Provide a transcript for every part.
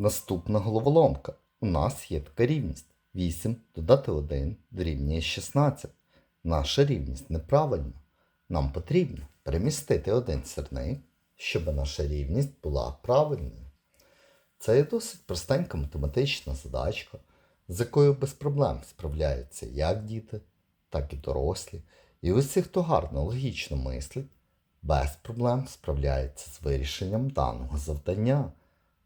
Наступна головоломка. У нас є така рівність. 8 додати 1 дорівнює 16. Наша рівність неправильна. Нам потрібно перемістити один сірник, щоб наша рівність була правильною. Це є досить простенька математична задачка, з якою без проблем справляються як діти, так і дорослі. І усі, хто гарно логічно мислить, без проблем справляється з вирішенням даного завдання.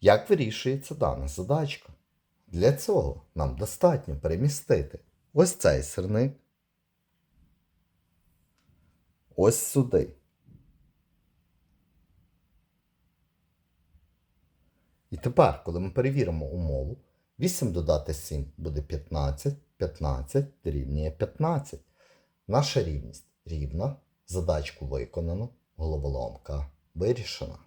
Як вирішується дана задачка? Для цього нам достатньо перемістити ось цей сирник ось сюди. І тепер, коли ми перевіримо умову, 8 додати 7 буде 15, 15 дорівнює 15. Наша рівність рівна, задачку виконано, головоломка вирішена.